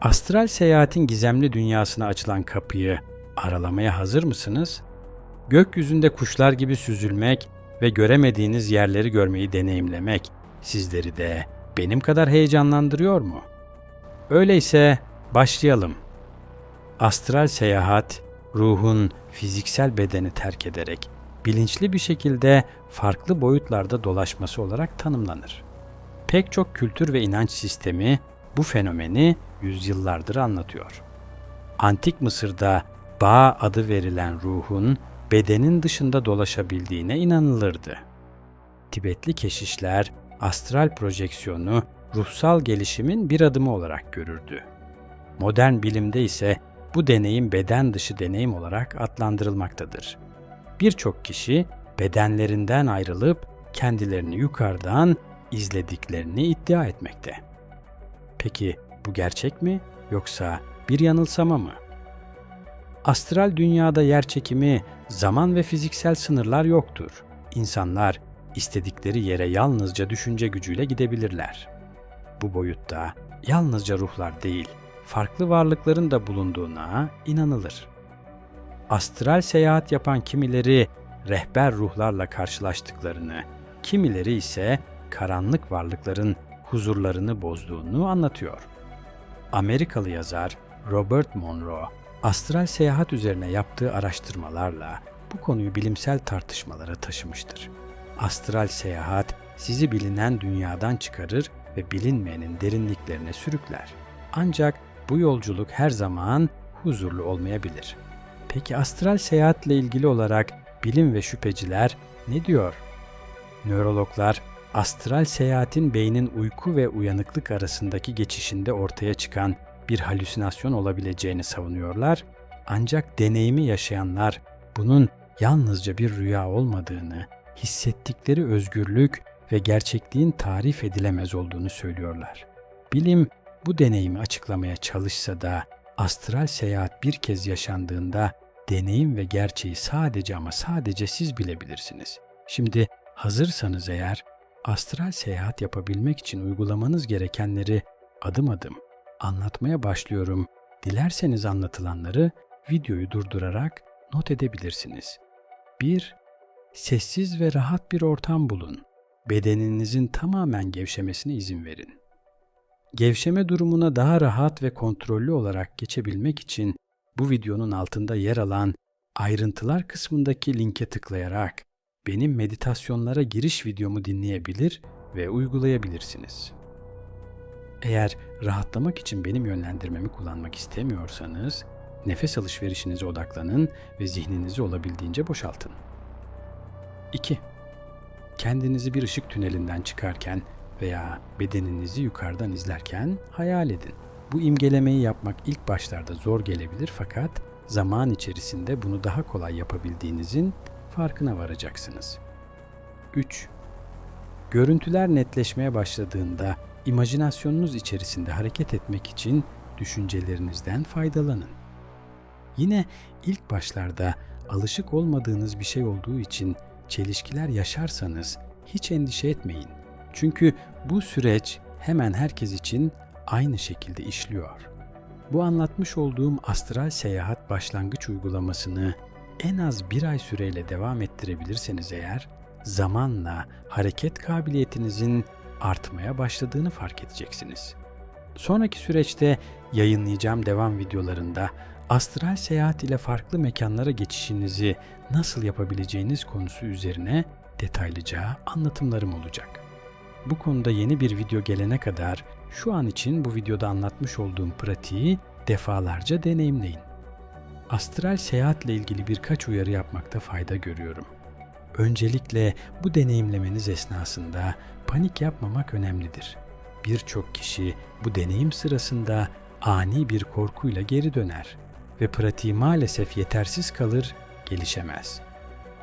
Astral seyahatin gizemli dünyasına açılan kapıyı aralamaya hazır mısınız? Gökyüzünde kuşlar gibi süzülmek ve göremediğiniz yerleri görmeyi deneyimlemek sizleri de benim kadar heyecanlandırıyor mu? Öyleyse başlayalım. Astral seyahat, ruhun fiziksel bedeni terk ederek bilinçli bir şekilde farklı boyutlarda dolaşması olarak tanımlanır. Pek çok kültür ve inanç sistemi bu fenomeni yüzyıllardır anlatıyor. Antik Mısır'da Ba adı verilen ruhun bedenin dışında dolaşabildiğine inanılırdı. Tibetli keşişler astral projeksiyonu ruhsal gelişimin bir adımı olarak görürdü. Modern bilimde ise bu deneyim beden dışı deneyim olarak adlandırılmaktadır. Birçok kişi bedenlerinden ayrılıp kendilerini yukarıdan izlediklerini iddia etmekte. Peki bu gerçek mi yoksa bir yanılsama mı? Astral dünyada yer çekimi, zaman ve fiziksel sınırlar yoktur. İnsanlar istedikleri yere yalnızca düşünce gücüyle gidebilirler. Bu boyutta yalnızca ruhlar değil, farklı varlıkların da bulunduğuna inanılır. Astral seyahat yapan kimileri rehber ruhlarla karşılaştıklarını, kimileri ise karanlık varlıkların huzurlarını bozduğunu anlatıyor. Amerikalı yazar Robert Monroe, astral seyahat üzerine yaptığı araştırmalarla bu konuyu bilimsel tartışmalara taşımıştır. Astral seyahat sizi bilinen dünyadan çıkarır ve bilinmeyenin derinliklerine sürükler. Ancak bu yolculuk her zaman huzurlu olmayabilir. Peki astral seyahatle ilgili olarak bilim ve şüpheciler ne diyor? Nörologlar astral seyahatin beynin uyku ve uyanıklık arasındaki geçişinde ortaya çıkan bir halüsinasyon olabileceğini savunuyorlar. Ancak deneyimi yaşayanlar bunun yalnızca bir rüya olmadığını, hissettikleri özgürlük ve gerçekliğin tarif edilemez olduğunu söylüyorlar. Bilim bu deneyimi açıklamaya çalışsa da astral seyahat bir kez yaşandığında deneyim ve gerçeği sadece ama sadece siz bilebilirsiniz. Şimdi hazırsanız eğer astral seyahat yapabilmek için uygulamanız gerekenleri adım adım anlatmaya başlıyorum. Dilerseniz anlatılanları videoyu durdurarak not edebilirsiniz. 1. Sessiz ve rahat bir ortam bulun. Bedeninizin tamamen gevşemesine izin verin. Gevşeme durumuna daha rahat ve kontrollü olarak geçebilmek için bu videonun altında yer alan ayrıntılar kısmındaki linke tıklayarak benim meditasyonlara giriş videomu dinleyebilir ve uygulayabilirsiniz. Eğer rahatlamak için benim yönlendirmemi kullanmak istemiyorsanız, nefes alışverişinize odaklanın ve zihninizi olabildiğince boşaltın. 2. Kendinizi bir ışık tünelinden çıkarken veya bedeninizi yukarıdan izlerken hayal edin. Bu imgelemeyi yapmak ilk başlarda zor gelebilir fakat zaman içerisinde bunu daha kolay yapabildiğinizin farkına varacaksınız. 3. Görüntüler netleşmeye başladığında imajinasyonunuz içerisinde hareket etmek için düşüncelerinizden faydalanın. Yine ilk başlarda alışık olmadığınız bir şey olduğu için çelişkiler yaşarsanız hiç endişe etmeyin. Çünkü bu süreç hemen herkes için aynı şekilde işliyor. Bu anlatmış olduğum astral seyahat başlangıç uygulamasını en az bir ay süreyle devam ettirebilirseniz eğer, zamanla hareket kabiliyetinizin artmaya başladığını fark edeceksiniz. Sonraki süreçte yayınlayacağım devam videolarında astral seyahat ile farklı mekanlara geçişinizi nasıl yapabileceğiniz konusu üzerine detaylıca anlatımlarım olacak. Bu konuda yeni bir video gelene kadar şu an için bu videoda anlatmış olduğum pratiği defalarca deneyimleyin. Astral seyahatle ilgili birkaç uyarı yapmakta fayda görüyorum. Öncelikle bu deneyimlemeniz esnasında panik yapmamak önemlidir. Birçok kişi bu deneyim sırasında ani bir korkuyla geri döner ve pratiği maalesef yetersiz kalır, gelişemez.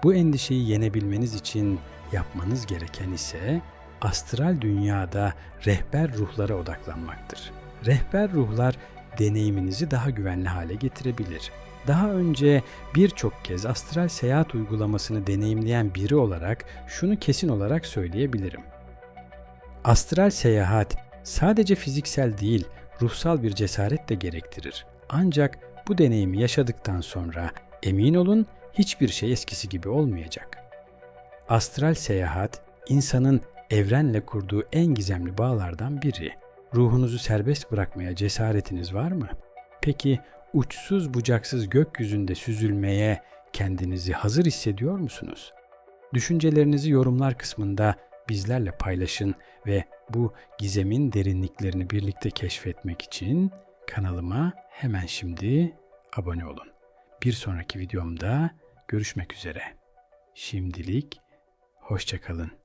Bu endişeyi yenebilmeniz için yapmanız gereken ise astral dünyada rehber ruhlara odaklanmaktır. Rehber ruhlar deneyiminizi daha güvenli hale getirebilir. Daha önce birçok kez astral seyahat uygulamasını deneyimleyen biri olarak şunu kesin olarak söyleyebilirim. Astral seyahat sadece fiziksel değil, ruhsal bir cesaret de gerektirir. Ancak bu deneyimi yaşadıktan sonra emin olun hiçbir şey eskisi gibi olmayacak. Astral seyahat insanın evrenle kurduğu en gizemli bağlardan biri. Ruhunuzu serbest bırakmaya cesaretiniz var mı? Peki uçsuz bucaksız gökyüzünde süzülmeye kendinizi hazır hissediyor musunuz? Düşüncelerinizi yorumlar kısmında bizlerle paylaşın ve bu gizemin derinliklerini birlikte keşfetmek için kanalıma hemen şimdi abone olun. Bir sonraki videomda görüşmek üzere. Şimdilik hoşçakalın.